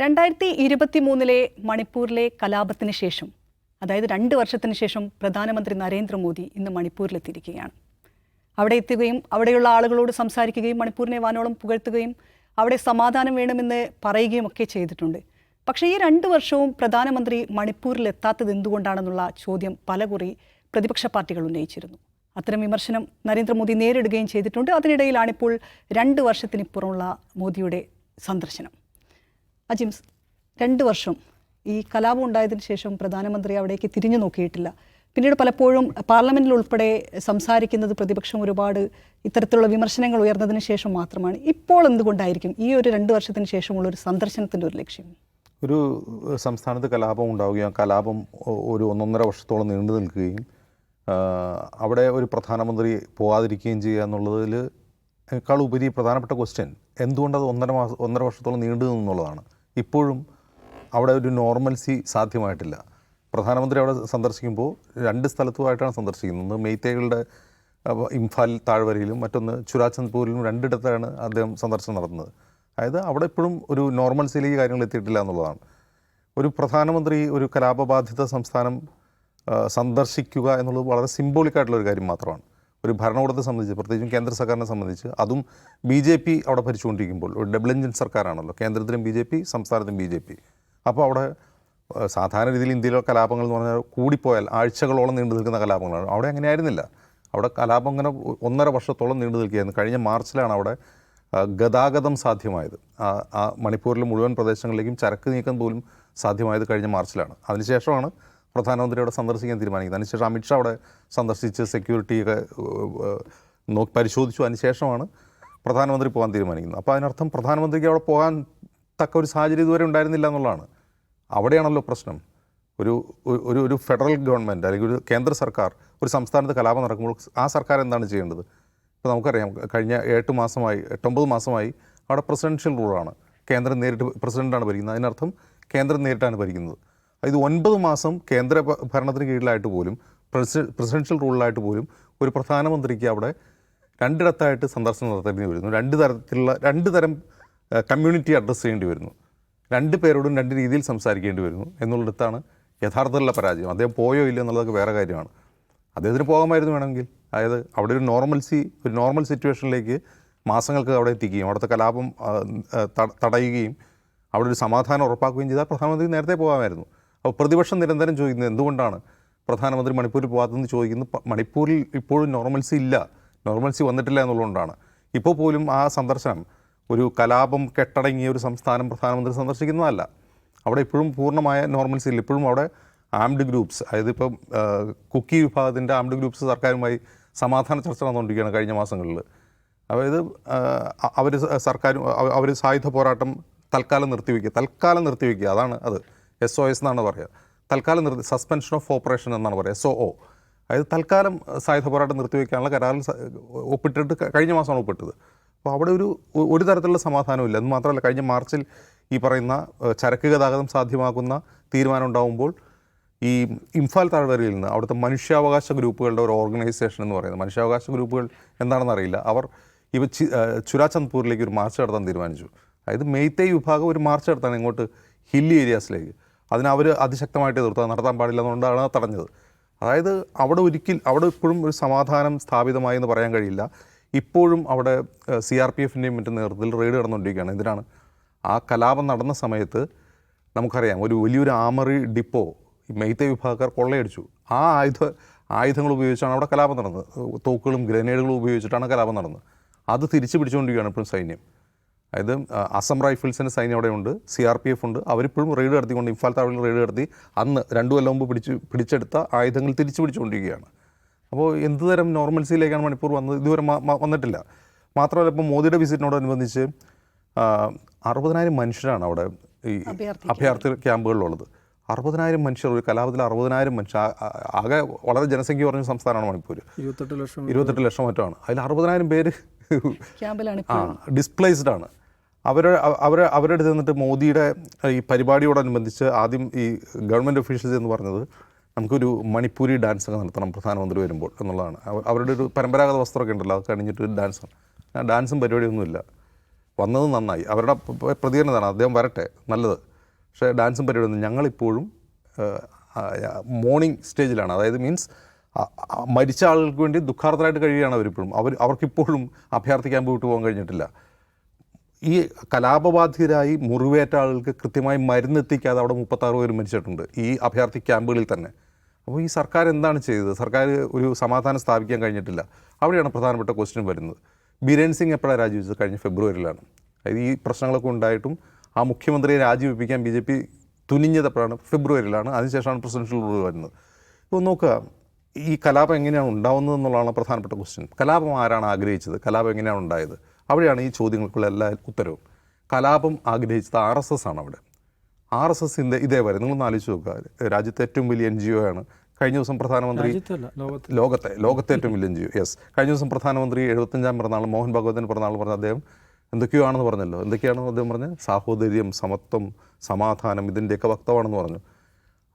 രണ്ടായിരത്തി ഇരുപത്തി മൂന്നിലെ മണിപ്പൂരിലെ കലാപത്തിന് ശേഷം അതായത് രണ്ട് വർഷത്തിന് ശേഷം പ്രധാനമന്ത്രി നരേന്ദ്രമോദി ഇന്ന് മണിപ്പൂരിലെത്തിയിരിക്കുകയാണ്. അവിടെ എത്തുകയും അവിടെയുള്ള ആളുകളോട് സംസാരിക്കുകയും മണിപ്പൂരിനെ വാനോളം പുകഴ്ത്തുകയും അവിടെ സമാധാനം വേണമെന്ന് പറയുകയും ഒക്കെ ചെയ്തിട്ടുണ്ട്. പക്ഷേ ഈ രണ്ട് വർഷവും പ്രധാനമന്ത്രി മണിപ്പൂരിൽ എത്താത്തത് എന്തുകൊണ്ടാണെന്നുള്ള ചോദ്യം പലകുറി പ്രതിപക്ഷ പാർട്ടികൾ ഉന്നയിച്ചിരുന്നു. അത്തരം വിമർശനം നരേന്ദ്രമോദി നേരിടുകയും ചെയ്തിട്ടുണ്ട്. അതിനിടയിലാണിപ്പോൾ രണ്ട് വർഷത്തിനിപ്പുറമുള്ള മോദിയുടെ സന്ദർശനം. അജിംസ് രണ്ട് വർഷം ഈ കലാപം ഉണ്ടായതിനു ശേഷം പ്രധാനമന്ത്രി അവിടേക്ക് തിരിഞ്ഞു നോക്കിയിട്ടില്ല. പിന്നീട് പലപ്പോഴും പാർലമെന്റിൽ ഉൾപ്പെടെ സംസാരിക്കുന്നത് പ്രതിപക്ഷം ഒരുപാട് ഇത്തരത്തിലുള്ള വിമർശനങ്ങൾ ഉയർന്നതിന് ശേഷം മാത്രമാണ്. ഇപ്പോൾ എന്തുകൊണ്ടായിരിക്കും ഈ ഒരു രണ്ട് വർഷത്തിന് ശേഷമുള്ള ഒരു സന്ദർശനത്തിന്റെ ഒരു ലക്ഷ്യം? ഒരു സംസ്ഥാനത്ത് കലാപം ഉണ്ടാവുകയും കലാപം ഒരു ഒന്നൊന്നര വർഷത്തോളം നീണ്ടു നിൽക്കുകയും അവിടെ ഒരു പ്രധാനമന്ത്രി പോകാതിരിക്കുകയും ചെയ്യുക എന്നുള്ളതിൽ ഉപരി പ്രധാനപ്പെട്ട ക്വസ്റ്റ്യൻ എന്തുകൊണ്ടത് ഒന്നര മാസം ഒന്നര വർഷത്തോളം നീണ്ടു നിന്നു എന്നുള്ളതാണ് ഇപ്പോഴും അവിടെ ഒരു നോർമൽസി സാധ്യമായിട്ടില്ല. പ്രധാനമന്ത്രി അവിടെ സന്ദർശിക്കുമ്പോൾ രണ്ട് സ്ഥലത്തുമായിട്ടാണ് സന്ദർശിക്കുന്നത്. ഒന്ന് മെയ്തേകളുടെ ഇംഫാൽ താഴ്വരയിലും മറ്റൊന്ന് ചുരാചന്ദ്പൂരിലും രണ്ടിടത്താണ് അദ്ദേഹം സന്ദർശനം നടത്തുന്നത്. അതായത് അവിടെ ഇപ്പോഴും ഒരു നോർമൽസിയിലേക്ക് കാര്യങ്ങൾ എത്തിയിട്ടില്ല എന്നുള്ളതാണ്. ഒരു പ്രധാനമന്ത്രി ഒരു കലാപബാധിത സംസ്ഥാനം സന്ദർശിക്കുക എന്നുള്ളത് വളരെ സിംബോളിക് ആയിട്ടുള്ള ഒരു കാര്യം മാത്രമാണ്. ഒരു ഭരണകൂടത്തെ സംബന്ധിച്ച് പ്രത്യേകിച്ചും കേന്ദ്ര സർക്കാരിനെ സംബന്ധിച്ച് അതും ബി ജെ പി അവിടെ ഭരിച്ചുകൊണ്ടിരിക്കുമ്പോൾ ഒരു ഡബിൾ എഞ്ചിൻ സർക്കാരാണല്ലോ കേന്ദ്രത്തിലും ബി ജെ പി സംസ്ഥാനത്തും ബി ജെ പി. അപ്പോൾ അവിടെ സാധാരണ രീതിയിൽ ഇന്ത്യയിലെ കലാപങ്ങൾ എന്ന് പറഞ്ഞാൽ കൂടിപ്പോയാൽ ആഴ്ചകളോളം നീണ്ടു നിൽക്കുന്ന കലാപങ്ങളാണ്. അവിടെ അങ്ങനെ ആയിരുന്നില്ല. അവിടെ കലാപം ഇങ്ങനെ ഒന്നര വർഷത്തോളം നീണ്ടു നിൽക്കുകയായിരുന്നു. കഴിഞ്ഞ മാർച്ചിലാണ് അവിടെ ഗതാഗതം സാധ്യമായത്. മണിപ്പൂരിലെ മുഴുവൻ പ്രദേശങ്ങളിലേക്കും ചരക്ക് നീക്കം പോലും സാധ്യമായത് കഴിഞ്ഞ മാർച്ചിലാണ്. അതിനുശേഷമാണ് പ്രധാനമന്ത്രി അവിടെ സന്ദർശിക്കാൻ തീരുമാനിക്കുന്നത്. അതിനുശേഷം അമിത്ഷാ അവിടെ സന്ദർശിച്ച് സെക്യൂരിറ്റിയൊക്കെ നോക്കി പരിശോധിച്ചു. അതിനുശേഷമാണ് പ്രധാനമന്ത്രി പോകാൻ തീരുമാനിക്കുന്നത്. അപ്പോൾ അതിനർത്ഥം പ്രധാനമന്ത്രിക്ക് അവിടെ പോകാൻ തക്ക ഒരു സാഹചര്യം ഇതുവരെ ഉണ്ടായിരുന്നില്ല എന്നുള്ളതാണ്. അവിടെയാണല്ലോ പ്രശ്നം. ഒരു ഒരു- ഒരു ഫെഡറൽ ഗവൺമെന്റ് അല്ലെങ്കിൽ ഒരു കേന്ദ്ര സർക്കാർ ഒരു സംസ്ഥാനത്ത് കലാപം നടക്കുമ്പോൾ ആ സർക്കാർ എന്താണ് ചെയ്യേണ്ടത്? ഇപ്പോൾ നമുക്കറിയാം കഴിഞ്ഞ എട്ട് മാസമായി എട്ടൊമ്പത് മാസമായി അവിടെ പ്രസിഡൻഷ്യൽ റൂളാണ് കേന്ദ്രം നേരിട്ട് പ്രസിഡന്റാണ് ഭരിക്കുന്നത്. അതിനർത്ഥം കേന്ദ്രം നേരിട്ടാണ് ഭരിക്കുന്നത്. ഇത് ഒൻപത് മാസം കേന്ദ്ര ഭരണത്തിന് കീഴിലായിട്ട് പോലും പ്രസി- പ്രസിഡൻഷ്യൽ റൂളിലായിട്ട് പോലും ഒരു പ്രധാനമന്ത്രിക്ക് അവിടെ രണ്ടിടത്തായിട്ട് സന്ദർശനം നടത്തേണ്ടി വരുന്നു. രണ്ട് തരത്തിലുള്ള രണ്ട് തരം കമ്മ്യൂണിറ്റി അഡ്രസ്സ് ചെയ്യേണ്ടി വരുന്നു. രണ്ട് പേരോടും രണ്ട് രീതിയിൽ സംസാരിക്കേണ്ടി വരുന്നു എന്നുള്ളിടത്താണ് യഥാർത്ഥത്തിലുള്ള പരാജയം. അദ്ദേഹം പോയോ ഇല്ല എന്നുള്ളതൊക്കെ വേറെ കാര്യമാണ്. അദ്ദേഹത്തിന് പോകാമായിരുന്നു വേണമെങ്കിൽ. അതായത് അവിടെ ഒരു നോർമൽസി ഒരു നോർമൽ സിറ്റുവേഷനിലേക്ക് മാസങ്ങൾക്ക് അവിടെ എത്തിക്കുകയും അവിടുത്തെ കലാപം തടയുകയും അവിടെ ഒരു സമാധാനം ഉറപ്പാക്കുകയും ചെയ്താൽ പ്രധാനമന്ത്രി നേരത്തെ പോകാമായിരുന്നു. അപ്പോൾ പ്രതിപക്ഷം നിരന്തരം ചോദിക്കുന്നത് എന്തുകൊണ്ടാണ്? പ്രധാനമന്ത്രി മണിപ്പൂരിൽ പോകാത്തതെന്ന് ചോദിക്കുന്നു. മണിപ്പൂരിൽ ഇപ്പോഴും നോർമൽസി ഇല്ല. നോർമൽസി വന്നിട്ടില്ല എന്നുള്ളതുകൊണ്ടാണ്. ഇപ്പോൾ പോലും ആ സന്ദർശനം ഒരു കലാപം കെട്ടടങ്ങിയ ഒരു സംസ്ഥാനം പ്രധാനമന്ത്രി സന്ദർശിക്കുന്നതല്ല. അവിടെ ഇപ്പോഴും പൂർണമായ നോർമൽസി ഇല്ല. ഇപ്പോഴും അവിടെ ആംഡ് ഗ്രൂപ്പ്സ് അതായത് ഇപ്പം കുക്കി വിഭാഗത്തിന്റെ ആംഡ് ഗ്രൂപ്പ്സ് സർക്കാരുമായി സമാധാന ചർച്ച നടന്നുകൊണ്ടിരിക്കുകയാണ് കഴിഞ്ഞ മാസങ്ങളിൽ അതായത് അവർ സർക്കാരും അവർ സായുധ പോരാട്ടം തൽക്കാലം നിർത്തിവെക്കുക തൽക്കാലം നിർത്തിവെക്കുക. അതാണ് അത്. എസ് ഒ എസ് എന്നാണ് പറയുക. തൽക്കാലം നിർത്തി സസ്പെൻഷൻ ഓഫ് ഓപ്പറേഷൻ എന്നാണ് പറയുക എസ് ഒ ഒ അതായത് തൽക്കാലം സായുധ പോരാട്ടം നിർത്തിവെക്കാനുള്ള കരാറിൽ ഒപ്പിട്ടിട്ട് കഴിഞ്ഞ മാസമാണ് ഒപ്പിട്ടത്. അപ്പോൾ അവിടെ ഒരു ഒരു തരത്തിലുള്ള സമാധാനമില്ല അത് മാത്രമല്ല കഴിഞ്ഞ മാർച്ചിൽ ഈ പറയുന്ന ചരക്ക് ഗതാഗതം സാധ്യമാക്കുന്ന തീരുമാനം ഉണ്ടാകുമ്പോൾ ഈ ഇംഫാൽ താഴ്വരയിൽ നിന്ന് അവിടുത്തെ മനുഷ്യാവകാശ ഗ്രൂപ്പുകളുടെ ഒരു ഓർഗനൈസേഷൻ എന്ന് പറയുന്നത്. മനുഷ്യാവകാശ ഗ്രൂപ്പുകൾ എന്താണെന്ന് അറിയില്ല. അവർ ഇവ ചുരാചന്ദ്പൂരിലേക്ക് ഒരു മാർച്ച് നടത്താൻ തീരുമാനിച്ചു. അതായത് മെയ്ത്തേ വിഭാഗം ഒരു മാർച്ച് നടത്താണ് ഇങ്ങോട്ട് ഹില്ലി ഏരിയാസിലേക്ക്. അതിന് അവർ അതിശക്തമായിട്ട് എതിർത്തു അത് നടത്താൻ പാടില്ല എന്നുകൊണ്ടാണ് അത് തടഞ്ഞത്. അതായത് അവിടെ ഒരിക്കൽ അവിടെ ഇപ്പോഴും ഒരു സമാധാനം സ്ഥാപിതമായി എന്ന് പറയാൻ കഴിയില്ല. ഇപ്പോഴും അവിടെ സി ആർ പി എഫിന്റെയും മറ്റും നേതൃത്വത്തിൽ റെയ്ഡ് നടന്നുകൊണ്ടിരിക്കുകയാണ് എന്തിനാണ്? ആ കലാപം നടന്ന സമയത്ത് നമുക്കറിയാം ഒരു വലിയൊരു ആമറി ഡിപ്പോ മെയ്ത്തെ വിഭാഗക്കാർ കൊള്ളയടിച്ചു. ആ ആയുധ ആയുധങ്ങൾ ഉപയോഗിച്ചാണ് അവിടെ കലാപം നടന്നത്. തോക്കുകളും ഗ്രനേഡുകളും ഉപയോഗിച്ചിട്ടാണ് കലാപം നടന്നത്. അത് തിരിച്ചു പിടിച്ചുകൊണ്ടിരിക്കുകയാണ് ഇപ്പോഴും സൈന്യം. അതായത് അസം റൈഫിൾസിന്റെ സൈന്യം അവിടെയുണ്ട് സി ആർ പി എഫ് ഉണ്ട്. അവരിപ്പോഴും റെയ്ഡ് നടത്തിക്കൊണ്ട് ഇംഫാൽ താവളിൽ റെയ്ഡ് നടത്തി അന്ന് രണ്ടു കൊല്ലം മുമ്പ് പിടിച്ച് പിടിച്ചെടുത്ത ആയുധങ്ങൾ തിരിച്ചു പിടിച്ചുകൊണ്ടിരിക്കുകയാണ്. അപ്പോൾ എന്ത് തരം നോർമൽസിയിലേക്കാണ് മണിപ്പൂർ വന്നത്? ഇതുവരെ വന്നിട്ടില്ല. മാത്രമല്ല ഇപ്പോൾ മോദിയുടെ വിസിറ്റിനോടനുബന്ധിച്ച് അറുപതിനായിരം മനുഷ്യരാണ് അവിടെ ഈ അഭയാർത്ഥി ക്യാമ്പുകളിലുള്ളത്. അറുപതിനായിരം മനുഷ്യർ ഒരു കലാപത്തിൽ അറുപതിനായിരം മനുഷ്യർ ആകെ വളരെ ജനസംഖ്യ കുറഞ്ഞ സംസ്ഥാനമാണ് മണിപ്പൂർ ഇരുപത്തെട്ട് ലക്ഷം ഇരുപത്തെട്ട് ലക്ഷം മറ്റോ ആണ് അതിൽ അറുപതിനായിരം പേര് ക്യാമ്പിലാണ് ആ ഡിസ്പ്ലേസ്ഡ് ആണ്. അവർ അവർ അവരുടെ നിന്നിട്ട് മോദിയുടെ ഈ പരിപാടിയോടനുബന്ധിച്ച് ആദ്യം ഈ ഗവൺമെന്റ് ഒഫീഷ്യൽസ് എന്ന് പറഞ്ഞത് നമുക്കൊരു മണിപ്പൂരി ഡാൻസ് ഒക്കെ നടത്തണം പ്രധാനമന്ത്രി വരുമ്പോൾ എന്നുള്ളതാണ്. അവരുടെ ഒരു പരമ്പരാഗത വസ്ത്രമൊക്കെ ഉണ്ടല്ലോ അത് കഴിഞ്ഞിട്ട് ഡാൻസ് ആ ഡാൻസും പരിപാടിയൊന്നുമില്ല. വന്നത് നന്നായി. അവരുടെ പ്രതികരണം ഇതാണ് അദ്ദേഹം വരട്ടെ നല്ലത്. പക്ഷേ ഡാൻസും പരിപാടിയൊന്നും ഞങ്ങളിപ്പോഴും മോർണിംഗ് സ്റ്റേജിലാണ് അതായത് മീൻസ് മരിച്ച ആളുകൾക്ക് വേണ്ടി ദുഃഖാർത്ഥരായിട്ട് കഴിയുകയാണ് അവരിപ്പോഴും. അവർ അവർക്കിപ്പോഴും അഭ്യർത്ഥിക്കാൻ പോയിട്ട് പോകാൻ കഴിഞ്ഞിട്ടില്ല. ഈ കലാപബാധിതരായി മുറിവേറ്റ ആളുകൾക്ക് കൃത്യമായി മരുന്ന് എത്തിക്കാതെ അവിടെ മുപ്പത്താറ് പേര് മരിച്ചിട്ടുണ്ട് ഈ അഭയാർത്ഥി ക്യാമ്പുകളിൽ തന്നെ. അപ്പോൾ ഈ സർക്കാർ എന്താണ് ചെയ്തത്? സർക്കാർ ഒരു സമാധാനം സ്ഥാപിക്കാൻ കഴിഞ്ഞിട്ടില്ല. അവിടെയാണ് പ്രധാനപ്പെട്ട ക്വസ്റ്റ്യൻ വരുന്നത്. ബിരേൻ സിംഗ് എപ്പോഴാണ് രാജിവെച്ചത്? കഴിഞ്ഞ ഫെബ്രുവരിയിലാണ്. അതായത് ഈ പ്രശ്നങ്ങളൊക്കെ ഉണ്ടായിട്ടും ആ മുഖ്യമന്ത്രിയെ രാജിവെപ്പിക്കാൻ ബി ജെ പി തുനിഞ്ഞതെപ്പോഴാണ് ഫെബ്രുവരിയിലാണ്. അതിനുശേഷമാണ് പ്രസിഡൻഷ്യൽ റൂൾ വരുന്നത്. ഇപ്പോൾ നോക്കുക ഈ കലാപം എങ്ങനെയാണ് ഉണ്ടാവുന്നത് എന്നുള്ളതാണ് പ്രധാനപ്പെട്ട ക്വസ്റ്റ്യൻ കലാപം ആരാണ് ആഗ്രഹിച്ചത്? കലാപം എങ്ങനെയാണ് ഉണ്ടായത്? അവിടെയാണ് ഈ ചോദ്യങ്ങൾക്കുള്ള എല്ലാ ഉത്തരവും. കലാപം ആഗ്രഹിച്ചത് ആർ എസ് എസ് ആണ് അവിടെ. ആർ എസ് എസിന്റെ ഇതേവരെ നിങ്ങളൊന്ന് ആലോചിച്ച് നോക്കുക രാജ്യത്തെ ഏറ്റവും വലിയ എൻ ജി ഒ ആണ്. കഴിഞ്ഞ ദിവസം പ്രധാനമന്ത്രി ലോകത്തെ. ലോകത്തെ ഏറ്റവും വലിയ എൻ ജി ഒ യെസ് കഴിഞ്ഞ ദിവസം പ്രധാനമന്ത്രി എഴുപത്തഞ്ചാം പിറന്നാൾ മോഹൻ ഭഗവതിന്റെ പിറന്നാൾ പറഞ്ഞ അദ്ദേഹം എന്തൊക്കെയോ ആണെന്ന് പറഞ്ഞല്ലോ? എന്തൊക്കെയാണെന്ന് അദ്ദേഹം പറഞ്ഞത് സാഹോദര്യം സമത്വം സമാധാനം ഇതിന്റെയൊക്കെ വക്തമാണെന്ന് പറഞ്ഞു.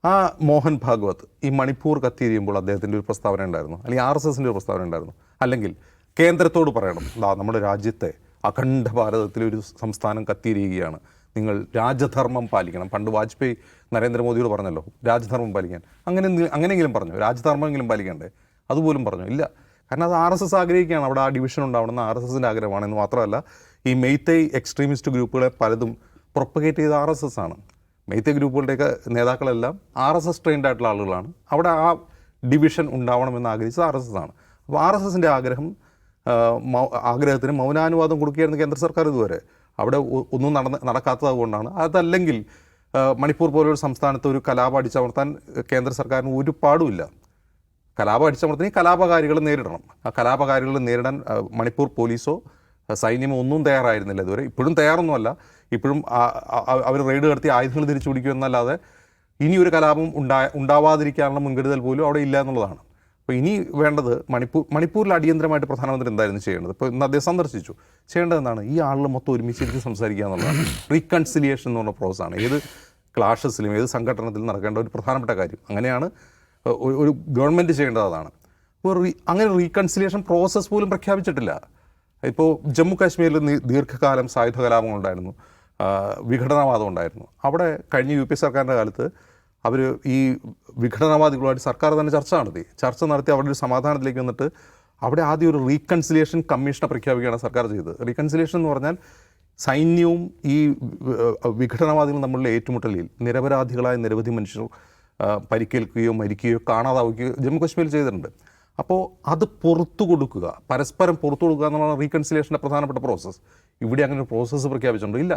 ആ മോഹൻ ഭാഗവത് ഈ മണിപ്പൂർ കത്തിരിയുമ്പോൾ അദ്ദേഹത്തിന്റെ ഒരു പ്രസ്താവന ഉണ്ടായിരുന്നു. അല്ലെങ്കിൽ ആർ എസ് എസിന്റെ ഒരു പ്രസ്താവന ഉണ്ടായിരുന്നു. അല്ലെങ്കിൽ കേന്ദ്രത്തോട് പറയണം. ദാ നമ്മുടെ രാജ്യത്തെ അഖണ്ഡ ഭാരതത്തിലൊരു സംസ്ഥാനം കത്തിയിരിക്കുകയാണ്. നിങ്ങൾ രാജധർമ്മം പാലിക്കണം. പണ്ട് വാജ്പേയി നരേന്ദ്രമോദിയോട് പറഞ്ഞല്ലോ രാജധർമ്മം പാലിക്കാൻ. അങ്ങനെ അങ്ങനെയെങ്കിലും പറഞ്ഞു. രാജധർമ്മമെങ്കിലും പാലിക്കണ്ടേ? അതുപോലും പറഞ്ഞു. ഇല്ല. കാരണം അത് ആർ എസ് എസ് ആഗ്രഹിക്കുകയാണ്. അവിടെ ആ ഡിവിഷൻ ഉണ്ടാവണമെന്ന് ആർ എസ് എസിന്റെ ആഗ്രഹമാണ്. എന്ന് മാത്രമല്ല ഈ മെയ്തൈ എക്സ്ട്രീമിസ്റ്റ് ഗ്രൂപ്പുകളെ പലതും പ്രൊപ്പഗേറ്റ് ചെയ്ത ആർ എസ് എസ് ആണ്. മെയ്തൈ ഗ്രൂപ്പുകളുടെയൊക്കെ നേതാക്കളെല്ലാം ആർ എസ് എസ് ട്രെയിൻഡ് ആയിട്ടുള്ള ആളുകളാണ്. അവിടെ ആ ഡിവിഷൻ ഉണ്ടാവണമെന്ന് ആഗ്രഹിച്ചത് ആർ എസ് എസ് ആണ്. അപ്പോൾ ആർ എസ് എസിന്റെ ആഗ്രഹം ആഗ്രഹത്തിന് മൗനാനുവാദം കൊടുക്കുകയായിരുന്നു കേന്ദ്ര സർക്കാർ ഇതുവരെ. അവിടെ ഒന്നും നടന്ന് നടക്കാത്തത് കൊണ്ടാണ്. അതല്ലെങ്കിൽ മണിപ്പൂർ പോലൊരു സംസ്ഥാനത്ത് ഒരു കലാപം അടിച്ചമർത്താൻ കേന്ദ്ര സർക്കാരിന് ഒരു പാടുമില്ല. കലാപം അടിച്ചമർത്തി കലാപകാരികളെ നേരിടണം. ആ കലാപകാരികളെ നേരിടാൻ മണിപ്പൂർ പോലീസോ സൈന്യമോ ഒന്നും തയ്യാറായിരുന്നില്ല ഇതുവരെ. ഇപ്പോഴും തയ്യാറൊന്നുമല്ല. ഇപ്പോഴും അവർ റെയ്ഡ് നടത്തി ആയുധങ്ങൾ തിരിച്ചു പിടിക്കുമെന്നല്ലാതെ ഇനിയൊരു കലാപം ഉണ്ടാ ഉണ്ടാവാതിരിക്കാനുള്ള മുൻകരുതൽ പോലും അവിടെ ഇല്ല എന്നുള്ളതാണ്. അപ്പോൾ ഇനി വേണ്ടത് മണിപ്പൂർ മണിപ്പൂരിൽ അടിയന്തരമായിട്ട് പ്രധാനമന്ത്രി എന്തായിരുന്നു ചെയ്യേണ്ടത്? ഇപ്പോൾ ഇന്ന് അദ്ദേഹം സന്ദർശിച്ചു. ചെയ്യേണ്ടത് എന്താണ് ഈ ആളുകൾ മൊത്തം ഒരുമിച്ചിരുന്ന് സംസാരിക്കുക എന്നുള്ളതാണ് റീകൺസിലിയേഷൻ എന്ന് പറഞ്ഞ പ്രോസസ്സാണ് ഏത് ക്ലാഷസിലും ഏത് സംഘടനത്തിലും നടക്കേണ്ട ഒരു പ്രധാനപ്പെട്ട കാര്യം. അങ്ങനെയാണ് ഒരു- ഗവൺമെന്റ് ചെയ്യേണ്ടത് അതാണ്. അപ്പോൾ അങ്ങനെ റീകൺസിലിയേഷൻ പ്രോസസ്സ് പോലും പ്രഖ്യാപിച്ചിട്ടില്ല. ഇപ്പോൾ ജമ്മു കാശ്മീരിൽ ദീർഘകാലം സായുധ കലാപങ്ങൾ ഉണ്ടായിരുന്നു വിഘടനവാദം ഉണ്ടായിരുന്നു. അവിടെ കഴിഞ്ഞ യു പി സർക്കാരിന്റെ കാലത്ത് അവർ ഈ വിഘടനവാദികളുമായിട്ട് സർക്കാർ തന്നെ ചർച്ച നടത്തി. ചർച്ച നടത്തി അവിടെ ഒരു സമാധാനത്തിലേക്ക് വന്നിട്ട് അവിടെ ആദ്യം ഒരു റീകൺസിലിയേഷൻ കമ്മീഷനെ പ്രഖ്യാപിക്കുകയാണ് സർക്കാർ ചെയ്തത്. റീകൺസിലിയേഷൻ എന്ന് പറഞ്ഞാൽ സൈന്യവും ഈ വിഘടനവാദികളും തമ്മിലുള്ള ഏറ്റുമുട്ടലിൽ നിരപരാധികളായ നിരവധി മനുഷ്യർ പരിക്കേൽക്കുകയോ മരിക്കുകയോ കാണാതാവുകയോ ജമ്മു കാശ്മീരിൽ ചെയ്തിട്ടുണ്ട്. അപ്പോൾ അത് പുറത്തു കൊടുക്കുക പരസ്പരം പുറത്തു കൊടുക്കുക എന്നുള്ളതാണ് റീകൺസിലേഷന്റെ പ്രധാനപ്പെട്ട പ്രോസസ്സ് ഇവിടെ അങ്ങനെ ഒരു പ്രോസസ്സ് പ്രഖ്യാപിച്ചിട്ടുണ്ടോ. ഇല്ല.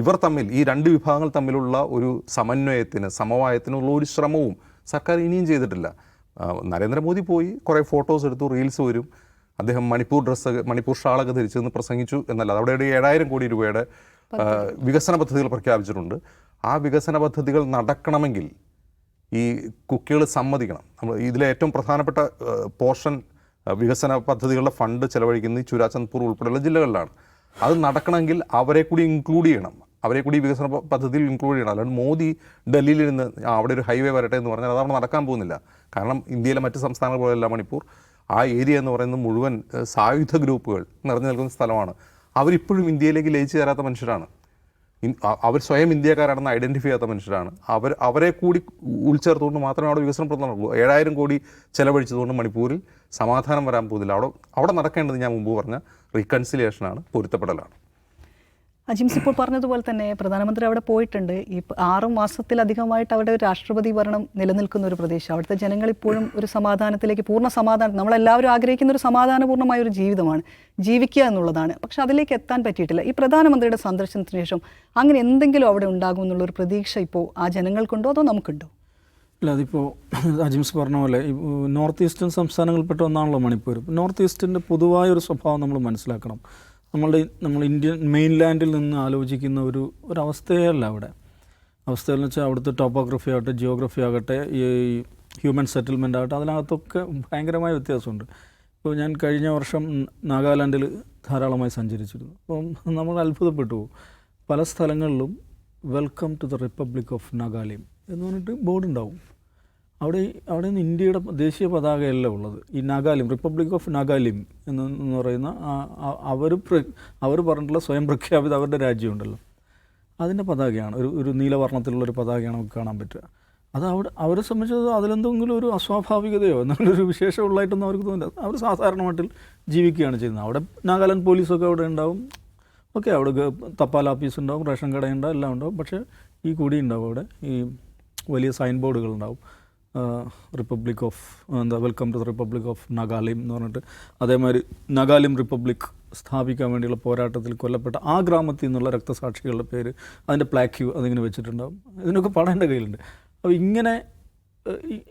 ഇവർ തമ്മിൽ ഈ രണ്ട് വിഭാഗങ്ങൾ തമ്മിലുള്ള ഒരു സമന്വയത്തിന് സമവായത്തിനുള്ള ഒരു ശ്രമവും സർക്കാർ ഇനിയും ചെയ്തിട്ടില്ല. നരേന്ദ്രമോദി പോയി കുറേ ഫോട്ടോസ് എടുത്തു റീൽസ് വരും. അദ്ദേഹം മണിപ്പൂർ ഡ്രസ്സ് മണിപ്പൂർ ഷാളൊക്കെ ധരിച്ചു നിന്ന് പ്രസംഗിച്ചു എന്നല്ല അവിടെ ഒരു ഏഴായിരം കോടി രൂപയുടെ വികസന പദ്ധതികൾ പ്രഖ്യാപിച്ചിട്ടുണ്ട്. ആ വികസന പദ്ധതികൾ നടക്കണമെങ്കിൽ ഈ കുക്കികൾ സമ്മതിക്കണം. നമ്മൾ ഇതിലെ ഏറ്റവും പ്രധാനപ്പെട്ട പോർഷൻ വികസന പദ്ധതികളുടെ ഫണ്ട് ചെലവഴിക്കുന്നത് ചുരാചന്ദ്പൂർ ഉൾപ്പെടെയുള്ള ജില്ലകളിലാണ്. അത് നടക്കണമെങ്കിൽ അവരെ കൂടി ഇൻക്ലൂഡ് ചെയ്യണം. അവരെ കൂടി വികസന പദ്ധതിയിൽ ഇൻക്ലൂഡ് ചെയ്യണം. അല്ലാണ്ട് മോദി ഡൽഹിയിൽ നിന്ന് അവിടെ ഒരു ഹൈവേ വരട്ടെ എന്ന് പറഞ്ഞാൽ അതവിടെ നടക്കാൻ പോകുന്നില്ല. കാരണം ഇന്ത്യയിലെ മറ്റ് സംസ്ഥാനങ്ങൾ പോലെയല്ല മണിപ്പൂർ. ആ ഏരിയ എന്ന് പറയുന്നത് മുഴുവൻ സായുധ ഗ്രൂപ്പുകൾ നിറഞ്ഞു നിൽക്കുന്ന സ്ഥലമാണ്. അവരിപ്പോഴും ഇന്ത്യയിലേക്ക് ലയിച്ചു ചേരാത്ത മനുഷ്യരാണ്. അവർ സ്വയം ഇന്ത്യക്കാരാണെന്ന് ഐഡന്റിഫൈ ചെയ്യാത്ത മനുഷ്യരാണ്. അവർ അവരെ കൂടി ഉൾച്ചേർത്തുകൊണ്ട് മാത്രമേ അവിടെ വികസനം പ്രവർത്തനമുള്ളൂ ഏഴായിരം കോടി ചെലവഴിച്ചതുകൊണ്ട് മണിപ്പൂരിൽ സമാധാനം വരാൻ പോകുന്നില്ല. അവിടെ അവിടെ നടക്കേണ്ടത് ഞാൻ മുമ്പ് പറഞ്ഞ റീകൺസിലിയേഷനാണ് പൊരുത്തപ്പെടലാണ്. അജിംസ് ഇപ്പോൾ പറഞ്ഞതുപോലെ തന്നെ പ്രധാനമന്ത്രി അവിടെ പോയിട്ടുണ്ട്. ഈ ആറ് മാസത്തിലധികമായിട്ട് അവിടെ ഒരു രാഷ്ട്രപതി ഭരണം നിലനിൽക്കുന്ന ഒരു പ്രദേശം. അവിടുത്തെ ജനങ്ങൾ ഇപ്പോഴും ഒരു സമാധാനത്തിലേക്ക് പൂർണ സമാധാനം നമ്മളെല്ലാവരും ആഗ്രഹിക്കുന്ന ഒരു സമാധാനപൂർണമായ ഒരു ജീവിതമാണ്. ജീവിക്കുക എന്നുള്ളതാണ്. പക്ഷെ അതിലേക്ക് എത്താൻ പറ്റിയിട്ടില്ല. ഈ പ്രധാനമന്ത്രിയുടെ സന്ദർശനത്തിന് ശേഷം അങ്ങനെ എന്തെങ്കിലും അവിടെ ഉണ്ടാകും എന്നുള്ളൊരു പ്രതീക്ഷ ഇപ്പോൾ ആ ജനങ്ങൾക്കുണ്ടോ അതോ നമുക്കുണ്ടോ? അല്ല അതിപ്പോൾ അജിംസ് പറഞ്ഞ പോലെ നോർത്ത് ഈസ്റ്റേൺ സംസ്ഥാനങ്ങളിൽപ്പെട്ട ഒന്നാണല്ലോ മണിപ്പൂർ. നോർത്ത് ഈസ്റ്റിന്റെ പൊതുവായ ഒരു സ്വഭാവം നമ്മൾ മനസ്സിലാക്കണം. നമ്മളുടെ നമ്മൾ ഇന്ത്യൻ മെയിൻലാൻഡിൽ നിന്ന് ആലോചിക്കുന്ന ഒരു ഒരു അവസ്ഥയല്ല അവിടെ. അവസ്ഥയെന്ന് വെച്ചാൽ അവിടുത്തെ ടോപ്പോഗ്രഫി ആകട്ടെ ജിയോഗ്രഫി ആകട്ടെ ഈ ഹ്യൂമൻ സെറ്റിൽമെന്റ് ആകട്ടെ അതിനകത്തൊക്കെ ഭയങ്കരമായ വ്യത്യാസമുണ്ട്. ഇപ്പോൾ ഞാൻ കഴിഞ്ഞ വർഷം നാഗാലാൻഡിൽ ധാരാളമായി സഞ്ചരിച്ചിരുന്നു. അപ്പം നമ്മൾ അത്ഭുതപ്പെട്ടു പല സ്ഥലങ്ങളിലും welcome to the republic of Nagalim എന്ന് പറഞ്ഞിട്ട് ബോർഡ് ഉണ്ടാവും. അവിടെ അവിടെ നിന്ന് ഇന്ത്യയുടെ ദേശീയ പതാകയല്ല ഉള്ളത്. ഈ നാഗാലിം റിപ്പബ്ലിക് ഓഫ് നാഗാലിം എന്ന് പറയുന്ന അവർ അവർ പറഞ്ഞിട്ടുള്ള സ്വയം പ്രഖ്യാപിത അവരുടെ രാജ്യമുണ്ടല്ലോ. അതിന്റെ പതാകയാണ് ഒരു ഒരു നീലവർണത്തിലുള്ള ഒരു പതാകയാണ് നമുക്ക് കാണാൻ പറ്റുക. അത് അവിടെ അവരെ സംബന്ധിച്ചത് അതിലെന്തെങ്കിലും ഒരു അസ്വാഭാവികതയോ എന്നൊരു വിശേഷമുള്ളതായിട്ടൊന്നും അവർക്ക് തോന്നില്ല. അവർ സാധാരണമായിട്ട് ജീവിക്കുകയാണ് ചെയ്യുന്നത്. അവിടെ നാഗാലാൻഡ് പോലീസൊക്കെ അവിടെ ഉണ്ടാവും. ഓക്കെ അവിടെ തപ്പാൽ ഓഫീസ് ഉണ്ടാവും റേഷൻ കടയുണ്ടാവും എല്ലാം ഉണ്ടാവും. പക്ഷേ ഈ കൂടി ഉണ്ടാവും അവിടെ. ഈ വലിയ സൈൻ ബോർഡുകൾ ഉണ്ടാവും. റിപ്പബ്ലിക് ഓഫ് എന്താ welcome to the republic of Nagalim എന്ന് പറഞ്ഞിട്ട് അതേമാതിരി നഗാലിം റിപ്പബ്ലിക് സ്ഥാപിക്കാൻ വേണ്ടിയുള്ള പോരാട്ടത്തിൽ കൊല്ലപ്പെട്ട ആ ഗ്രാമത്തിൽ നിന്നുള്ള രക്തസാക്ഷികളുടെ പേര് അതിന്റെ പ്ലാക്യൂ അതിങ്ങനെ വെച്ചിട്ടുണ്ടാവും. ഇതിനൊക്കെ എന്റെ കയ്യിലുണ്ട്. അപ്പോൾ ഇങ്ങനെ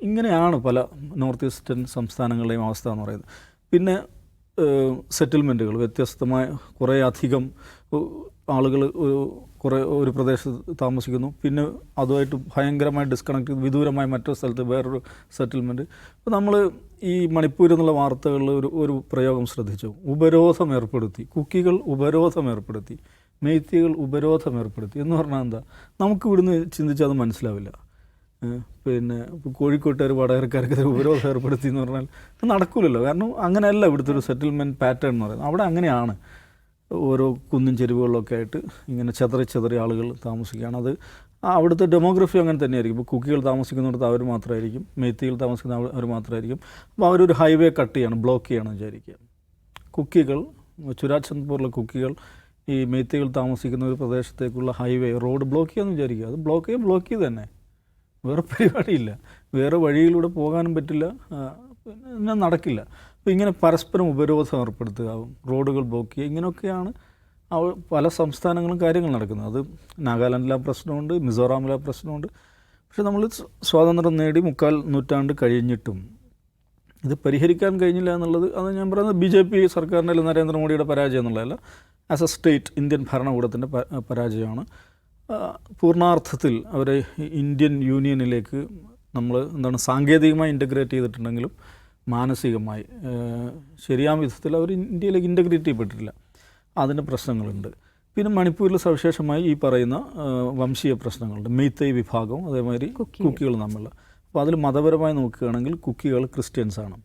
ഇങ്ങനെയാണ് പല നോർത്ത് ഈസ്റ്റേൺ സംസ്ഥാനങ്ങളുടെയും അവസ്ഥ എന്ന് പറയുന്നത്. പിന്നെ സെറ്റിൽമെന്റുകൾ വ്യത്യസ്തമായ കുറേ അധികം ആളുകൾ കുറേ ഒരു പ്രദേശത്ത് താമസിക്കുന്നു. പിന്നെ അതുമായിട്ട് ഭയങ്കരമായി ഡിസ്കണക്ട് വിദൂരമായ മറ്റൊരു സ്ഥലത്ത് വേറൊരു സെറ്റിൽമെന്റ് അപ്പോൾ നമ്മൾ ഈ മണിപ്പൂർ എന്നുള്ള വാർത്തകളിൽ ഒരു ഒരു പ്രയോഗം ശ്രദ്ധിച്ചു. ഉപരോധം ഏർപ്പെടുത്തി. കുക്കികൾ ഉപരോധം ഏർപ്പെടുത്തി. മെയ്ത്തികൾ ഉപരോധം ഏർപ്പെടുത്തി. എന്ന് പറഞ്ഞാൽ എന്താ? നമുക്ക് ഇവിടുന്ന് ചിന്തിച്ചാൽ അത് മനസ്സിലാവില്ല. പിന്നെ ഇപ്പോൾ കോഴിക്കോട്ടുകാർ വടകരക്കാർക്ക് ഉപരോധം ഏർപ്പെടുത്തി എന്ന് പറഞ്ഞാൽ നടക്കില്ലല്ലോ കാരണം അങ്ങനെയല്ല ഇവിടുത്തെ ഒരു സെറ്റിൽമെന്റ് പാറ്റേൺ എന്ന് പറയുന്നത്. അവിടെ അങ്ങനെയാണ്. ഓരോ കുന്നും ചെരുവുകളിലൊക്കെ ആയിട്ട് ഇങ്ങനെ ചെതറി ചെതറി ആളുകൾ താമസിക്കുകയാണ്. അത് അവിടുത്തെ ഡെമോഗ്രഫി അങ്ങനെ തന്നെയായിരിക്കും. ഇപ്പോൾ കുക്കികൾ താമസിക്കുന്നിടത്ത് അവർ മാത്രമായിരിക്കും. മെയ്ത്തികൾ താമസിക്കുന്ന അവർ- മാത്രമായിരിക്കും. അപ്പോൾ അവരൊരു ഹൈവേ കട്ട് ചെയ്യണം ബ്ലോക്ക് ചെയ്യണം വിചാരിക്കുക. കുക്കികൾ ചുരാചന്ദ്പൂരിലെ കുക്കികൾ ഈ മെയ്ത്തികൾ താമസിക്കുന്ന ഒരു പ്രദേശത്തേക്കുള്ള ഹൈവേ റോഡ് ബ്ലോക്ക് ചെയ്യാമെന്ന് വിചാരിക്കുക. അത് ബ്ലോക്ക് ചെയ്യാൻ ബ്ലോക്ക് ചെയ്ത് തന്നെ. വേറെ പരിപാടിയില്ല. വേറെ വഴിയിലൂടെ പോകാനും പറ്റില്ല. പിന്നെ നടക്കില്ല. അപ്പോൾ ഇങ്ങനെ പരസ്പരം ഉപരോധം ഏർപ്പെടുത്തുക റോഡുകൾ ബ്ലോക്ക് ചെയ്യുക ഇങ്ങനെയൊക്കെയാണ് പല സംസ്ഥാനങ്ങളും കാര്യങ്ങൾ നടക്കുന്നത്. അത് നാഗാലാൻഡിലെ പ്രശ്നമുണ്ട് മിസോറാമിലെ പ്രശ്നമുണ്ട്. പക്ഷെ നമ്മൾ സ്വ- സ്വാതന്ത്ര്യം നേടി മുക്കാൽ നൂറ്റാണ്ട് കഴിഞ്ഞിട്ടും ഇത് പരിഹരിക്കാൻ കഴിഞ്ഞില്ല എന്നുള്ളത് അത് ഞാൻ പറയുന്നത് ബി ജെ പി സർക്കാരിന്റെ അല്ലെങ്കിൽ നരേന്ദ്രമോദിയുടെ പരാജയം എന്നുള്ളതല്ല. ആസ് എ സ്റ്റേറ്റ് ഇന്ത്യൻ ഭരണകൂടത്തിന്റെ പരാജയമാണ്. പൂർണാർത്ഥത്തിൽ അവരെ ഇന്ത്യൻ യൂണിയനിലേക്ക് നമ്മൾ എന്താണ് സാങ്കേതികമായി ഇന്റഗ്രേറ്റ് ചെയ്തിട്ടുണ്ടെങ്കിലും മാനസികമായി. ശരിയാം വിധത്തിൽ അവർ ഇന്ത്യയിലേക്ക് ഇന്റഗ്രേറ്റ് ചെയ്യപ്പെട്ടിട്ടില്ല. അതിന് പ്രശ്നങ്ങളുണ്ട്. പിന്നെ മണിപ്പൂരിൽ സവിശേഷമായി ഈ പറയുന്ന വംശീയ പ്രശ്നങ്ങളുണ്ട്. മെയ്ത്തൈ വിഭാഗവും അതേമാതിരി കുക്കികൾ. തമ്മിലുള്ള. അപ്പോൾ അതിൽ മതപരമായി നോക്കുകയാണെങ്കിൽ കുക്കികൾ ക്രിസ്ത്യൻസ് ആണ്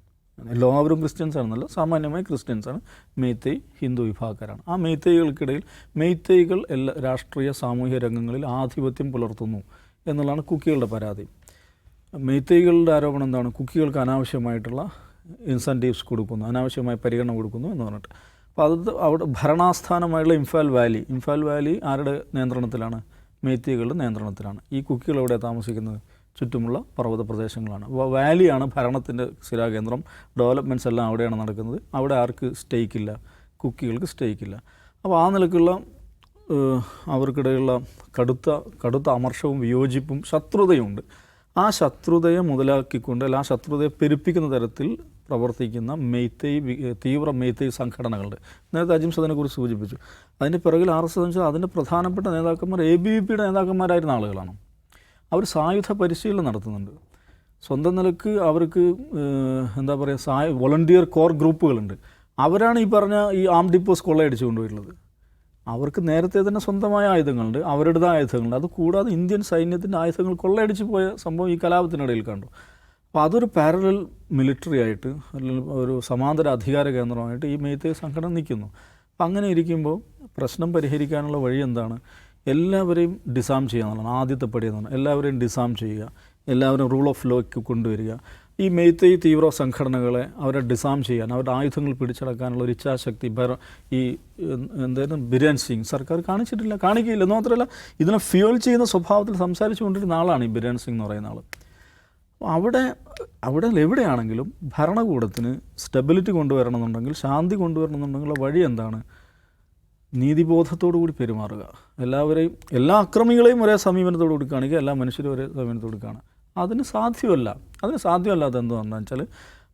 എല്ലാവരും ക്രിസ്ത്യൻസ് ആണെന്നല്ല സാമാന്യമായി ക്രിസ്ത്യൻസ് ആണ് മെയ്ത്തൈ ഹിന്ദു വിഭാഗക്കാരാണ്. ആ മെയ്ത്തൈകൾക്കിടയിൽ മെയ്ത്തൈകൾ എല്ലാ രാഷ്ട്രീയ സാമൂഹ്യ രംഗങ്ങളിൽ ആധിപത്യം പുലർത്തുന്നു എന്നുള്ളതാണ് കുക്കികളുടെ പരാതി. മെയ്ത്തൈകളുടെ ആരോപണം എന്താണ്? കുക്കികൾക്ക് അനാവശ്യമായിട്ടുള്ള ഇൻസെന്റീവ്സ് കൊടുക്കുന്നു അനാവശ്യമായ പരിഗണന കൊടുക്കുന്നു എന്ന് പറഞ്ഞിട്ട്. അപ്പോൾ അത് അവിടെ ഭരണാസ്ഥാനമായുള്ള ഇംഫാൽ വാലി ഇംഫാൽ വാലി ആരുടെ നിയന്ത്രണത്തിലാണ്? മെയ്ത്തികളുടെ നിയന്ത്രണത്തിലാണ്. ഈ കുക്കികൾ എവിടെ താമസിക്കുന്നത്? ചുറ്റുമുള്ള പർവത പ്രദേശങ്ങളാണ്. വാലിയാണ് ഭരണത്തിന്റെ സ്ഥിരാകേന്ദ്രം. ഡെവലപ്മെന്റ്സ് എല്ലാം അവിടെയാണ് നടക്കുന്നത്. അവിടെ ആർക്ക് സ്റ്റേക്കില്ല കുക്കികൾക്ക് സ്റ്റേക്കില്ല അപ്പോൾ ആ നിലക്കുള്ള അവർക്കിടയിലുള്ള കടുത്ത കടുത്ത അമർഷവും വിയോജിപ്പും ശത്രുതയുമുണ്ട്. ആ ശത്രുതയെ മുതലാക്കിക്കൊണ്ട് അല്ല ആ ശത്രുതയെ പെരുപ്പിക്കുന്ന തരത്തിൽ പ്രവർത്തിക്കുന്ന മെയ്ത്തൈ തീവ്ര മെയ്ത്തൈ സംഘടനകളുണ്ട് നേരത്തെ അജിം സദനെക്കുറിച്ച് സൂചിപ്പിച്ചു. അതിന്റെ പിറകിൽ ആർ എസ് എസ് അതിന്റെ പ്രധാനപ്പെട്ട നേതാക്കന്മാർ എ ബി വി പിയുടെ നേതാക്കന്മാരായിരുന്ന ആളുകളാണ്. അവർ സായുധ പരിശീലനം നടത്തുന്നുണ്ട്. സ്വന്തം നിലയ്ക്ക് അവർക്ക് എന്താ പറയുക സായ വോളണ്ടിയർ കോർ ഗ്രൂപ്പുകളുണ്ട്. അവരാണ് ഈ പറഞ്ഞ ഈ ആം ഡിപ്പോസ് കൊള്ളയടിച്ചു കൊണ്ടുപോയിട്ടുള്ളത്. അവർക്ക് നേരത്തെ തന്നെ സ്വന്തമായ ആയുധങ്ങളുണ്ട് അവരുടേതായ ആയുധങ്ങളുണ്ട്. അത് കൂടാതെ ഇന്ത്യൻ സൈന്യത്തിന്റെ ആയുധങ്ങൾ കൊള്ളയടിച്ച് പോയ സംഭവം ഈ കലാപത്തിനിടയിൽ കണ്ടു. അപ്പോൾ അതൊരു പാരലൽ മിലിറ്ററി ആയിട്ട് ഒരു സമാന്തര അധികാര കേന്ദ്രമായിട്ട് ഈ മെയ്ത്തേ സംഘടന നിൽക്കുന്നു. അപ്പം അങ്ങനെ ഇരിക്കുമ്പോൾ പ്രശ്നം പരിഹരിക്കാനുള്ള വഴി എന്താണ്? എല്ലാവരെയും ഡിസാം ചെയ്യുക എന്നുള്ളതാണ് ആദ്യത്തെ പടി എന്നാണ് എല്ലാവരെയും ഡിസാം ചെയ്യുക. എല്ലാവരും റൂൾ ഓഫ് ലോയ്ക്ക് കൊണ്ടുവരിക. ഈ മെയ്ത്തൈ തീവ്ര സംഘടനകളെ അവരെ ഡിസാം ചെയ്യാൻ അവരുടെ ആയുധങ്ങൾ പിടിച്ചടക്കാനുള്ള ഒരു ഇച്ഛാശക്തി ഭര ഈ എന്തായാലും ബിരൻ സിംഗ്. സർക്കാർ കാണിച്ചിട്ടില്ല കാണിക്കില്ല എന്ന് മാത്രമല്ല ഇതിനെ ഫ്യൂൽ ചെയ്യുന്ന സ്വഭാവത്തിൽ സംസാരിച്ചു കൊണ്ടിരുന്ന ആളാണ് ഈ ബിരൻ സിംഗ് എന്ന് പറയുന്ന ആൾ അവിടെ അവിടെ എവിടെയാണെങ്കിലും ഭരണകൂടത്തിന് സ്റ്റെബിലിറ്റി കൊണ്ടുവരണമെന്നുണ്ടെങ്കിൽ ശാന്തി കൊണ്ടുവരണമെന്നുണ്ടെങ്കിൽ വഴി എന്താണ്? നീതിബോധത്തോടു കൂടി പെരുമാറുക. എല്ലാവരെയും എല്ലാ അക്രമികളെയും ഒരേ സമീപനത്തോടു കൂടി എല്ലാ മനുഷ്യരും ഒരേ സമീപനത്തോടു കാണുക അതിന് സാധ്യമല്ല. അതിന് സാധ്യമല്ലാത്ത പറഞ്ഞു വെച്ചാൽ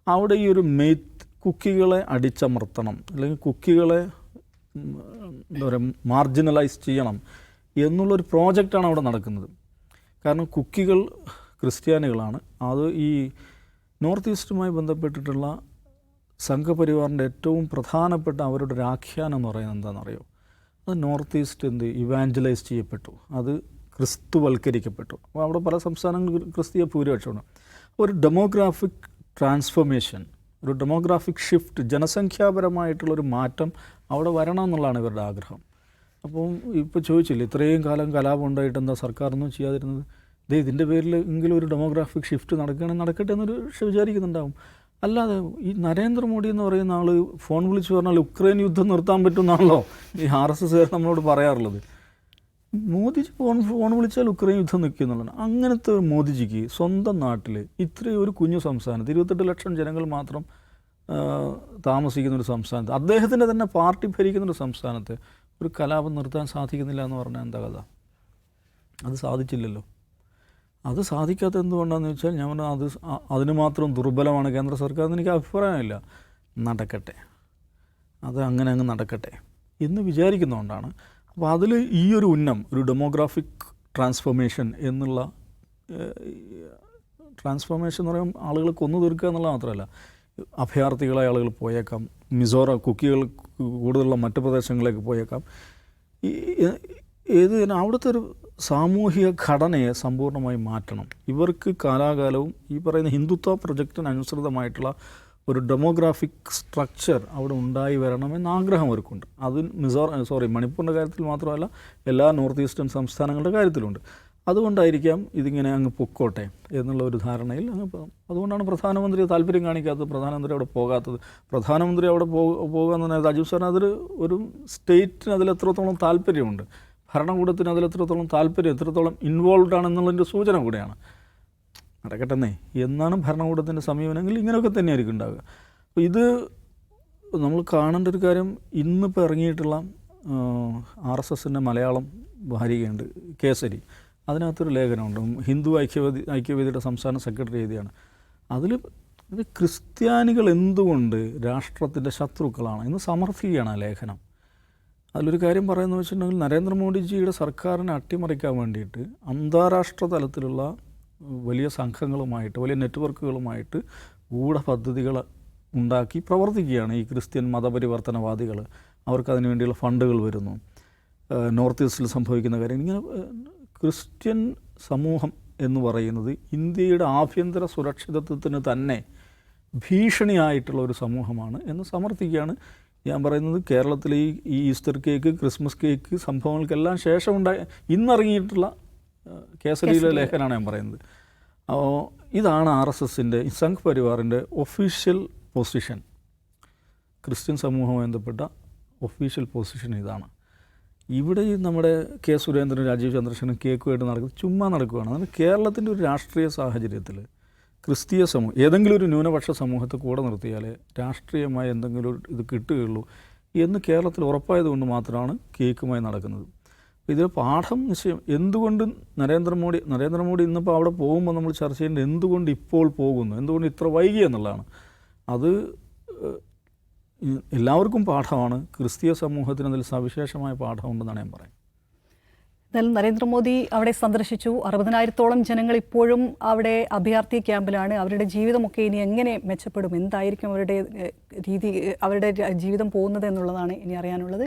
അവിടെ ഈ ഒരു മെയ്ത്ത് കുക്കികളെ അടിച്ചമർത്തണം. അല്ലെങ്കിൽ കുക്കികളെ എന്താ പറയുക മാർജിനലൈസ് ചെയ്യണം എന്നുള്ളൊരു പ്രോജക്റ്റാണ് അവിടെ നടക്കുന്നത്. കാരണം കുക്കികൾ ക്രിസ്ത്യാനികളാണ്. അത് ഈ നോർത്ത് ഈസ്റ്റുമായി ബന്ധപ്പെട്ടിട്ടുള്ള സംഘപരിവാറിന്റെ ഏറ്റവും പ്രധാനപ്പെട്ട അവരുടെ ഒരു ആഖ്യാനം എന്ന് പറയുന്നത് എന്താണെന്നറിയോ? അത് നോർത്ത് ഈസ്റ്റ് എന്ത് ഇവാഞ്ചലൈസ് ചെയ്യപ്പെട്ടു. അത് ക്രിസ്തുവൽക്കരിക്കപ്പെട്ടു. അപ്പോൾ അവിടെ പല സംസ്ഥാനങ്ങളിൽ ക്രിസ്തീയ ഭൂരിപക്ഷമാണ്. ഒരു ഡെമോഗ്രാഫിക് ട്രാൻസ്ഫോർമേഷൻ ഒരു ഡെമോഗ്രാഫിക് ഷിഫ്റ്റ് ജനസംഖ്യാപരമായിട്ടുള്ളൊരു മാറ്റം അവിടെ വരണം എന്നുള്ളതാണ് ഇവരുടെ ആഗ്രഹം. അപ്പം ഇപ്പോൾ ചോദിച്ചില്ല ഇത്രയും കാലം കലാപം ഉണ്ടായിട്ട് എന്താ സർക്കാരൊന്നും ചെയ്യാതിരുന്നത്? ദേ ഇതിന്റെ പേരിൽ എങ്കിലും ഒരു ഡെമോഗ്രാഫിക് ഷിഫ്റ്റ് നടക്കുകയാണെങ്കിൽ നടക്കട്ടെ എന്നൊരു വിചാരിക്കുന്നുണ്ടാവും. അല്ലാതെ ഈ നരേന്ദ്രമോദി എന്ന് പറയുന്ന ആൾ ഫോൺ വിളിച്ച് പറഞ്ഞാൽ ഉക്രൈൻ യുദ്ധം നിർത്താൻ പറ്റുമെന്നാണല്ലോ ഈ ആർ എസ് എസ് നമ്മളോട് പറയാറുള്ളത്. മോദിജി ഫോൺ ഫോൺ വിളിച്ചാൽ ഉക്രൈൻ യുദ്ധം നിൽക്കും എന്നുള്ളതാണ്. അങ്ങനത്തെ ഒരു മോദിജിക്ക് സ്വന്തം നാട്ടിൽ ഇത്രയും ഒരു കുഞ്ഞു സംസ്ഥാനത്ത് ഇരുപത്തെട്ട് ലക്ഷം ജനങ്ങൾ മാത്രം താമസിക്കുന്ന ഒരു സംസ്ഥാനത്ത് അദ്ദേഹത്തിന്റെ തന്നെ പാർട്ടി ഭരിക്കുന്ന ഒരു സംസ്ഥാനത്ത് ഒരു കലാപം നിർത്താൻ സാധിക്കുന്നില്ല എന്ന് പറഞ്ഞാൽ എന്താ കഥ? അത് സാധിച്ചില്ലല്ലോ. അത് സാധിക്കാത്ത എന്തുകൊണ്ടാണെന്ന് വെച്ചാൽ ഞാൻ പറഞ്ഞാൽ അത് അതിന് മാത്രം ദുർബലമാണ് കേന്ദ്ര സർക്കാർ എനിക്ക് അഭിപ്രായമില്ല. നടക്കട്ടെ. അത് അങ്ങനെ അങ്ങ് നടക്കട്ടെ എന്ന് വിചാരിക്കുന്നതുകൊണ്ടാണ് അപ്പോൾ അതിൽ ഈ ഒരു ഉന്നം ഒരു ഡെമോഗ്രാഫിക് ട്രാൻസ്ഫോർമേഷൻ എന്നുള്ള ട്രാൻസ്ഫോർമേഷൻ എന്ന് പറയുമ്പോൾ ആളുകൾ കൊന്നു തീർക്കുക എന്നുള്ളത് മാത്രമല്ല അഭയാർത്ഥികളായ ആളുകൾ പോയേക്കാം മിസോറാം കുക്കികൾ കൂടുതലുള്ള മറ്റ് പ്രദേശങ്ങളിലേക്ക് പോയേക്കാം. ഈ ഏത് അവിടുത്തെ ഒരു സാമൂഹിക ഘടനയെ സമ്പൂർണമായി മാറ്റണം. ഇവർക്ക് കാലാകാലവും ഈ പറയുന്ന ഹിന്ദുത്വ പ്രൊജക്റ്റിന് അനുസൃതമായിട്ടുള്ള ഒരു ഡെമോഗ്രാഫിക് സ്ട്രക്ചർ അവിടെ ഉണ്ടായി വരണമെന്ന് ആഗ്രഹം അവർക്കുണ്ട്. അത് മിസോർ സോറി മണിപ്പൂരിന്റെ കാര്യത്തിൽ മാത്രമല്ല എല്ലാ നോർത്ത് ഈസ്റ്റേൺ സംസ്ഥാനങ്ങളുടെ കാര്യത്തിലുണ്ട്. അതുകൊണ്ടായിരിക്കാം ഇതിങ്ങനെ അങ്ങ് പൊക്കോട്ടെ എന്നുള്ള ഒരു ധാരണയിൽ അങ്ങ് അതുകൊണ്ടാണ് പ്രധാനമന്ത്രി താല്പര്യം കാണിക്കാത്തത് പ്രധാനമന്ത്രി അവിടെ പോകാത്തത്. പ്രധാനമന്ത്രി അവിടെ പോകുക എന്ന് പറഞ്ഞാൽ രാജീവ് സാറിന് അതിൽ ഒരു സ്റ്റേറ്റിന് അതിൽ എത്രത്തോളം താല്പര്യമുണ്ട്? ഭരണകൂടത്തിന് അതിൽ എത്രത്തോളം താല്പര്യം എത്രത്തോളം ഇൻവോൾവ് ആണെന്നുള്ളതിന്റെ സൂചന കൂടെയാണ്. നടക്കട്ടെന്നേ. എന്നാണ് ഭരണകൂടത്തിന്റെ സമീപനമെങ്കിൽ ഇങ്ങനെയൊക്കെ തന്നെയായിരിക്കും ഉണ്ടാവുക. അപ്പോൾ ഇത് നമ്മൾ കാണേണ്ട ഒരു കാര്യം ഇന്നിപ്പോൾ ഇറങ്ങിയിട്ടുള്ള ആർ എസ് എസിന്റെ മലയാളം ഭാര്യയുണ്ട് കേസരി. അതിനകത്തൊരു ലേഖനമുണ്ട്. ഹിന്ദു ഐക്യവേദി ഐക്യവേദിയുടെ സംസ്ഥാന സെക്രട്ടറി എഴുതിയാണ്. അതിൽ ക്രിസ്ത്യാനികൾ എന്തുകൊണ്ട് രാഷ്ട്രത്തിന്റെ ശത്രുക്കളാണ് എന്ന് സമർത്ഥിക്കുകയാണ് ആ ലേഖനം. അതിലൊരു കാര്യം പറയുന്നത് വെച്ചിട്ടുണ്ടെങ്കിൽ നരേന്ദ്രമോദിജിയുടെ സർക്കാരിനെ അട്ടിമറിക്കാൻ വേണ്ടിയിട്ട് അന്താരാഷ്ട്ര തലത്തിലുള്ള വലിയ സംഘങ്ങളുമായിട്ട് വലിയ നെറ്റ്വർക്കുകളുമായിട്ട് ഗൂഢപദ്ധതികൾ ഉണ്ടാക്കി പ്രവർത്തിക്കുകയാണ് ഈ ക്രിസ്ത്യൻ മതപരിവർത്തനവാദികൾ അവർക്ക് അതിന് വേണ്ടിയുള്ള ഫണ്ടുകൾ വരുന്നു. നോർത്ത് ഈസ്റ്റിൽ സംഭവിക്കുന്ന കാര്യം. ഇങ്ങനെ ക്രിസ്ത്യൻ സമൂഹം എന്ന് പറയുന്നത് ഇന്ത്യയുടെ ആഭ്യന്തര സുരക്ഷിതത്വത്തിന് തന്നെ ഭീഷണിയായിട്ടുള്ള ഒരു സമൂഹമാണ് എന്ന് സമർത്ഥിക്കുകയാണ്. ഞാൻ പറയുന്നത് കേരളത്തിലെ ഈ ഈസ്റ്റർ കേക്ക് ക്രിസ്മസ് കേക്ക് സംഭവങ്ങൾക്കെല്ലാം ശേഷം ഉണ്ടായ ഇന്നിറങ്ങിയിട്ടുള്ള കേസരിയിലെ ലേഖനാണ് ഞാൻ പറയുന്നത്. അപ്പോൾ ഇതാണ് ആർ എസ് എസിന്റെ സംഘ് പരിവാറിന്റെ ഒഫീഷ്യൽ പൊസിഷൻ. ക്രിസ്ത്യൻ സമൂഹവുമായി ബന്ധപ്പെട്ട ഒഫീഷ്യൽ പൊസിഷൻ ഇതാണ്. ഇവിടെ ഈ നമ്മുടെ കെ സുരേന്ദ്രൻ രാജീവ് ചന്ദ്രശേഖരൻ കേക്കുമായിട്ട് നടക്കുന്നത് ചുമ്മാ നടക്കുകയാണ്. അതായത് കേരളത്തിന്റെ ഒരു രാഷ്ട്രീയ സാഹചര്യത്തിൽ ക്രിസ്തീയ സമൂഹം ഏതെങ്കിലും ഒരു ന്യൂനപക്ഷ സമൂഹത്തെ കൂടെ നിർത്തിയാലേ രാഷ്ട്രീയമായി എന്തെങ്കിലും ഒരു ഇത് കിട്ടുകയുള്ളൂ എന്ന് കേരളത്തിൽ ഉറപ്പായതുകൊണ്ട് മാത്രമാണ് കേക്കുമായി നടക്കുന്നത്. ഇതിൽ പാഠം നിശ്ചയം. എന്തുകൊണ്ട് നരേന്ദ്രമോദി നരേന്ദ്രമോദി ഇന്നിപ്പോൾ അവിടെ പോകുമ്പോൾ നമ്മൾ ചർച്ച ചെയ്യേണ്ടത് എന്തുകൊണ്ട് ഇപ്പോൾ പോകുന്നു? എന്തുകൊണ്ട് ഇത്ര വൈകി എന്നുള്ളതാണ്. അത് എല്ലാവർക്കും പാഠമാണ്. ക്രിസ്തീയ സമൂഹത്തിന് അതിൽ സവിശേഷമായ പാഠമുണ്ടെന്നാണ് ഞാൻ പറയുന്നത്. എന്നാലും നരേന്ദ്രമോദി അവിടെ സന്ദർശിച്ചു. അറുപതിനായിരത്തോളം ജനങ്ങൾ ഇപ്പോഴും അവിടെ അഭയാർത്ഥി ക്യാമ്പിലാണ്. അവരുടെ ജീവിതമൊക്കെ ഇനി എങ്ങനെ മെച്ചപ്പെടും? എന്തായിരിക്കും അവരുടെ രീതി അവരുടെ ജീവിതം പോകുന്നത് എന്നുള്ളതാണ് ഇനി അറിയാനുള്ളത്.